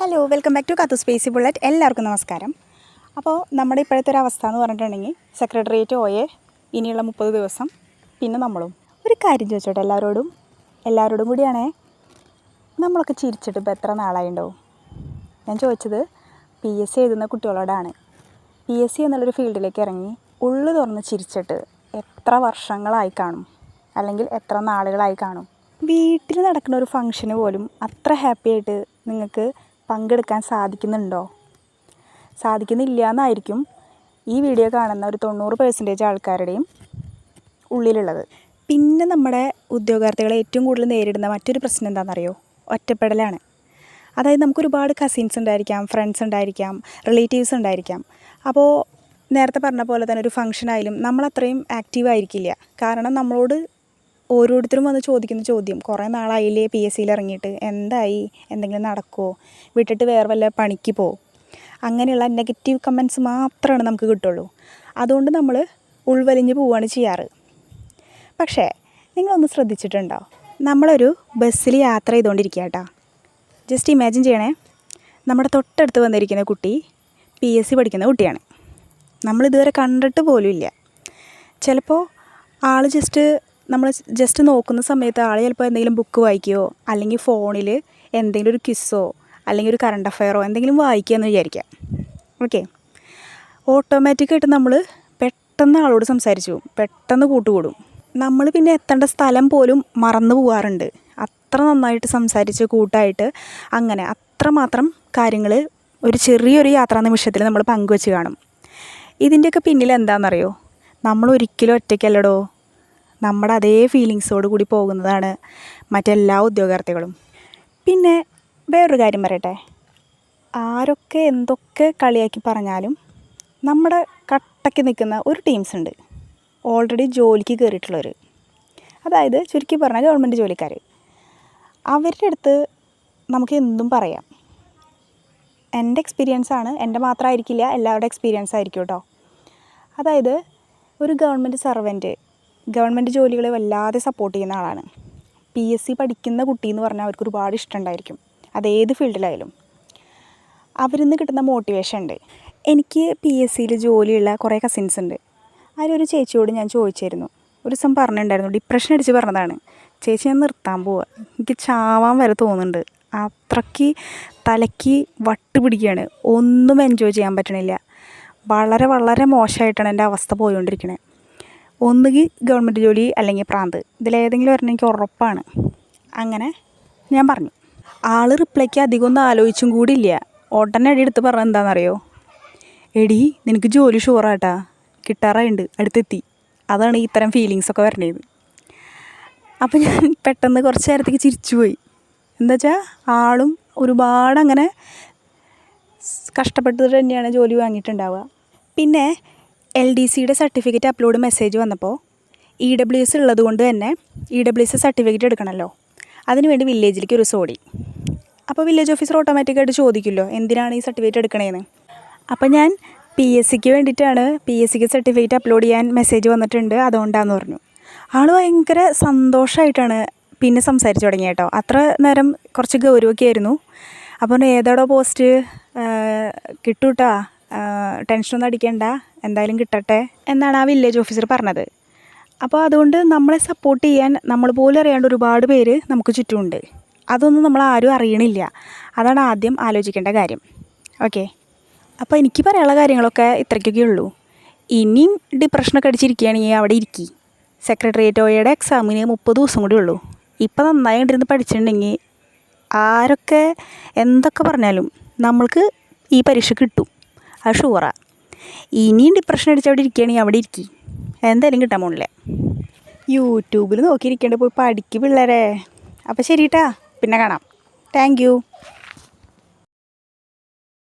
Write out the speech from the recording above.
Hello welcome back to കത്തു സ്പേസി bullet എല്ലാവർക്കും നമസ്കാരം. അപ്പോൾ നമ്മുടെ ഇപ്പോഴത്തെ ഒരു അവസ്ഥ എന്ന് പറഞ്ഞിട്ടുണ്ടെങ്കിൽ സെക്രട്ടേറിയറ്റ് പോയേ ഇനിയുള്ള മുപ്പത് ദിവസം പിന്നെ നമ്മളും. ഒരു കാര്യം ചോദിച്ചോട്ടെ എല്ലാവരോടും? എല്ലാവരോടും കൂടിയാണേ നമ്മളൊക്കെ ചിരിച്ചിട്ട് ഇപ്പോൾ എത്ര ഉണ്ടാവും ഞാൻ ചോദിച്ചത് പി എസ് സി എഴുതുന്ന കുട്ടികളോടാണ്. പി എസ് സി എന്നുള്ളൊരു ഫീൽഡിലേക്ക് ഇറങ്ങി ഉള്ളു തുറന്ന് ചിരിച്ചിട്ട് എത്ര വർഷങ്ങളായി കാണും? അല്ലെങ്കിൽ എത്ര നാളുകളായി കാണും? വീട്ടിൽ നടക്കുന്ന ഒരു ഫംഗ്ഷന് പോലും അത്ര ഹാപ്പിയായിട്ട് നിങ്ങൾക്ക് പങ്കെടുക്കാൻ സാധിക്കുന്നുണ്ടോ? സാധിക്കുന്നില്ല എന്നായിരിക്കും ഈ വീഡിയോ കാണുന്ന ഒരു തൊണ്ണൂറ് പേഴ്സന്റേജ് ആൾക്കാരുടെയും ഉള്ളിലുള്ളത്. പിന്നെ നമ്മുടെ ഉദ്യോഗാർത്ഥികളെ ഏറ്റവും കൂടുതൽ നേരിടുന്ന മറ്റൊരു പ്രശ്നം എന്താണെന്നറിയോ? ഒറ്റപ്പെടലാണ്. അതായത് നമുക്ക് ഒരുപാട് കസിൻസ് ഉണ്ടായിരിക്കാം ഫ്രണ്ട്സ് ഉണ്ടായിരിക്കാം റിലേറ്റീവ്സ് ഉണ്ടായിരിക്കാം. അപ്പോൾ നേരത്തെ പറഞ്ഞ പോലെ തന്നെ ഒരു ഫംഗ്ഷൻ ആയാലും നമ്മളത്രയും ആക്റ്റീവ് ആയിരിക്കില്ല. കാരണം നമ്മളോട് ഓരോരുത്തരും വന്ന് ചോദിക്കുന്ന ചോദ്യം. കുറേ നാളായില്ലേ പി എസ് സിയിൽ ഇറങ്ങിയിട്ട്. എന്തായി? എന്തെങ്കിലും നടക്കുമോ വിട്ടിട്ട് വേറെ വല്ല പണിക്ക് പോ അങ്ങനെയുള്ള നെഗറ്റീവ് കമൻസ് മാത്രമാണ് നമുക്ക് കിട്ടുള്ളൂ. അതുകൊണ്ട് നമ്മൾ ഉൾവലിഞ്ഞ് പോവുകയാണ് ചെയ്യാറ്. പക്ഷേ നിങ്ങളൊന്ന് ശ്രദ്ധിച്ചിട്ടുണ്ടോ? നമ്മളൊരു ബസ്സിൽ യാത്ര ചെയ്തുകൊണ്ടിരിക്കുക കേട്ടോ ജസ്റ്റ് ഇമാജിൻ ചെയ്യണേ. നമ്മുടെ തൊട്ടടുത്ത് വന്നിരിക്കുന്ന കുട്ടി പി എസ് സി പഠിക്കുന്ന കുട്ടിയാണ്. നമ്മളിതുവരെ കണ്ടിട്ട് പോലും ഇല്ല. ചിലപ്പോൾ ആൾ ജസ്റ്റ് നമ്മൾ ജസ്റ്റ് നോക്കുന്ന സമയത്ത് ആൾ ചിലപ്പോൾ എന്തെങ്കിലും ബുക്ക് വായിക്കുകയോ അല്ലെങ്കിൽ ഫോണിൽ എന്തെങ്കിലും ഒരു കിസ്സോ അല്ലെങ്കിൽ ഒരു കറണ്ട് അഫയറോ എന്തെങ്കിലും വായിക്കുക എന്ന് വിചാരിക്കാം. ഓക്കെ ഓട്ടോമാറ്റിക്കായിട്ട് നമ്മൾ പെട്ടെന്ന് ആളോട് സംസാരിച്ചു. പെട്ടെന്ന് കൂട്ടുകൂടും. നമ്മൾ പിന്നെ എത്തേണ്ട സ്ഥലം പോലും മറന്നു പോകാറുണ്ട് അത്ര നന്നായിട്ട് സംസാരിച്ച് കൂട്ടായിട്ട് അങ്ങനെ അത്രമാത്രം കാര്യങ്ങൾ ഒരു ചെറിയൊരു യാത്രാ നിമിഷത്തിൽ നമ്മൾ പങ്കുവെച്ച് കാണും. ഇതിന്റെയൊക്കെ പിന്നിൽ എന്താണെന്നറിയോ? നമ്മൾ ഒരിക്കലും ഒറ്റയ്ക്കല്ലടോ. നമ്മുടെ അതേ ഫീലിങ്സോട് കൂടി പോകുന്നതാണ് മറ്റെല്ലാ ഉദ്യോഗാർത്ഥികളും. പിന്നെ വേറൊരു കാര്യം പറയട്ടെ. ആരൊക്കെ എന്തൊക്കെ കളിയാക്കി പറഞ്ഞാലും നമ്മുടെ കട്ടയ്ക്ക് നിൽക്കുന്ന ഒരു ടീംസ് ഉണ്ട്. ഓൾറെഡി ജോലിക്ക് കയറിയിട്ടുള്ളവർ അതായത് ചുരുക്കി പറഞ്ഞാൽ ഗവൺമെന്റ് ജോലിക്കാർ അവരുടെ അടുത്ത് നമുക്ക് എന്തും പറയാം. എന്റെ എക്സ്പീരിയൻസ് ആണ്. എന്റെ മാത്രമായിരിക്കില്ല എല്ലാവരുടെ എക്സ്പീരിയൻസ് ആയിരിക്കും കേട്ടോ അതായത് ഒരു ഗവൺമെന്റ് സർവന്റ് ഗവൺമെന്റ് ജോലികളെ വല്ലാതെ സപ്പോർട്ട് ചെയ്യുന്ന ആളാണ്. പി എസ് സി പഠിക്കുന്ന കുട്ടി എന്ന് പറഞ്ഞാൽ അവർക്ക് ഒരുപാട് ഇഷ്ടമുണ്ടായിരിക്കും അതേത് ഫീൽഡിലായാലും. അവരിൽ നിന്ന് കിട്ടുന്ന മോട്ടിവേഷൻ ഉണ്ട്. എനിക്ക് പി എസ് സിയിൽ ജോലിയുള്ള കുറേ കസിൻസ് ഉണ്ട്. അതിലൊരു ചേച്ചിയോട് ഞാൻ ചോദിച്ചിരുന്നു. ഒരു ദിവസം പറഞ്ഞിട്ടുണ്ടായിരുന്നു. ഡിപ്രഷൻ അടിച്ച് പറഞ്ഞതാണ്. ചേച്ചി ഞാൻ നിർത്താൻ പോവുക എനിക്ക് ചാവാൻ വരെ തോന്നുന്നുണ്ട്. അത്രയ്ക്ക് തലയ്ക്ക് വട്ട് പിടിക്കുകയാണ്. ഒന്നും എൻജോയ് ചെയ്യാൻ പറ്റണില്ല. വളരെ വളരെ മോശമായിട്ടാണ് എന്റെ അവസ്ഥ പോയിക്കൊണ്ടിരിക്കുന്നത് ഒന്നുകിൽ ഗവൺമെന്റ് ജോലി അല്ലെങ്കിൽ പ്രാന്ത്. ഇതിലേതെങ്കിലും ഒരെണ്ണം എനിക്ക് ഉറപ്പാണ്. അങ്ങനെ ഞാൻ പറഞ്ഞു. ആൾ റിപ്ലൈക്ക് അധികം ഒന്നും ആലോചിച്ചും ഉടനെ അടി എടുത്ത് പറഞ്ഞത് എന്താണെന്നറിയോ? എടി നിനക്ക് ജോലി ഷുവറാട്ടാ. കിട്ടാറായുണ്ട്. അടുത്തെത്തി. അതാണ് ഇത്തരം ഫീലിങ്സൊക്കെ വരണത്. അപ്പോൾ ഞാൻ പെട്ടെന്ന് കുറച്ച് നേരത്തേക്ക് ചിരിച്ചു പോയി. എന്താ വെച്ചാൽ ആളും ഒരുപാട് അങ്ങനെ കഷ്ടപ്പെട്ടിട്ട് തന്നെയാണ് ജോലി വാങ്ങിയിട്ടുണ്ടാവുക. പിന്നെ എൽ ഡി സിയുടെ സർട്ടിഫിക്കറ്റ് അപ്ലോഡ് മെസ്സേജ് വന്നപ്പോൾ ഇ ഡബ്ല്യു എസ് ഉള്ളത് കൊണ്ട് തന്നെ ഇ ഡബ്ല്യു എസ് സർട്ടിഫിക്കറ്റ് എടുക്കണമല്ലോ. അതിനുവേണ്ടി വില്ലേജിലേക്ക് ഒരു സോടി അപ്പോൾ വില്ലേജ് ഓഫീസർ ഓട്ടോമാറ്റിക്കായിട്ട് ചോദിക്കുമല്ലോ എന്തിനാണ് ഈ സർട്ടിഫിക്കറ്റ് എടുക്കണേന്ന്? അപ്പോൾ ഞാൻ പി എസ് സിക്ക് വേണ്ടിയിട്ടാണ് പി എസ് സിക്ക് സർട്ടിഫിക്കറ്റ് അപ്ലോഡ് ചെയ്യാൻ മെസ്സേജ് വന്നിട്ടുണ്ട് അതുകൊണ്ടാന്ന് പറഞ്ഞു. ആൾ ഭയങ്കര സന്തോഷമായിട്ടാണ് പിന്നെ സംസാരിച്ചു തുടങ്ങി കേട്ടോ. അത്ര നേരം കുറച്ച് ഗൗരവമൊക്കെ ആയിരുന്നു. അപ്പോൾ ഏതാടോ പോസ്റ്റ് കിട്ടൂട്ടാ ടെൻഷനൊന്നും അടിക്കണ്ട. എന്തായാലും കിട്ടട്ടെ എന്നാണ് ആ വില്ലേജ് ഓഫീസർ പറഞ്ഞത്. അപ്പോൾ അതുകൊണ്ട് നമ്മളെ സപ്പോർട്ട് ചെയ്യാൻ നമ്മൾ പോലും അറിയാണ്ട് ഒരുപാട് പേര് നമുക്ക് ചുറ്റുമുണ്ട്. അതൊന്നും നമ്മൾ ആരും അറിയണില്ല. അതാണ് ആദ്യം ആലോചിക്കേണ്ട കാര്യം. ഓക്കെ അപ്പോൾ എനിക്ക് പറയാനുള്ള കാര്യങ്ങളൊക്കെ ഇത്രയ്ക്കൊക്കെ ഉള്ളൂ. ഇനിയും ഡിപ്രഷനൊക്കെ അടിച്ചിരിക്കുകയാണെങ്കിൽ അവിടെ ഇരിക്കി. സെക്രട്ടേറിയറ്റ് ഓയുടെ എക്സാമിന് മുപ്പത് ദിവസം കൂടി ഉള്ളൂ. ഇപ്പം നന്നായി കണ്ടിരുന്ന് പഠിച്ചിട്ടുണ്ടെങ്കിൽ ആരൊക്കെ എന്തൊക്കെ പറഞ്ഞാലും നമ്മൾക്ക് ഈ പരീക്ഷ കിട്ടും. അത് ഷുവറാണ് ഇനിയും ഡിപ്രഷൻ അടിച്ച് അവിടെ ഇരിക്കുകയാണെങ്കിൽ അവിടെ ഇരിക്കി. എന്തായാലും കിട്ടാൻ പോണില്ല. യൂട്യൂബിൽ നോക്കിയിരിക്കേണ്ട പോയി പഠിക്ക് പിള്ളേരെ. അപ്പോൾ ശരി കേട്ടാ പിന്നെ കാണാം. താങ്ക്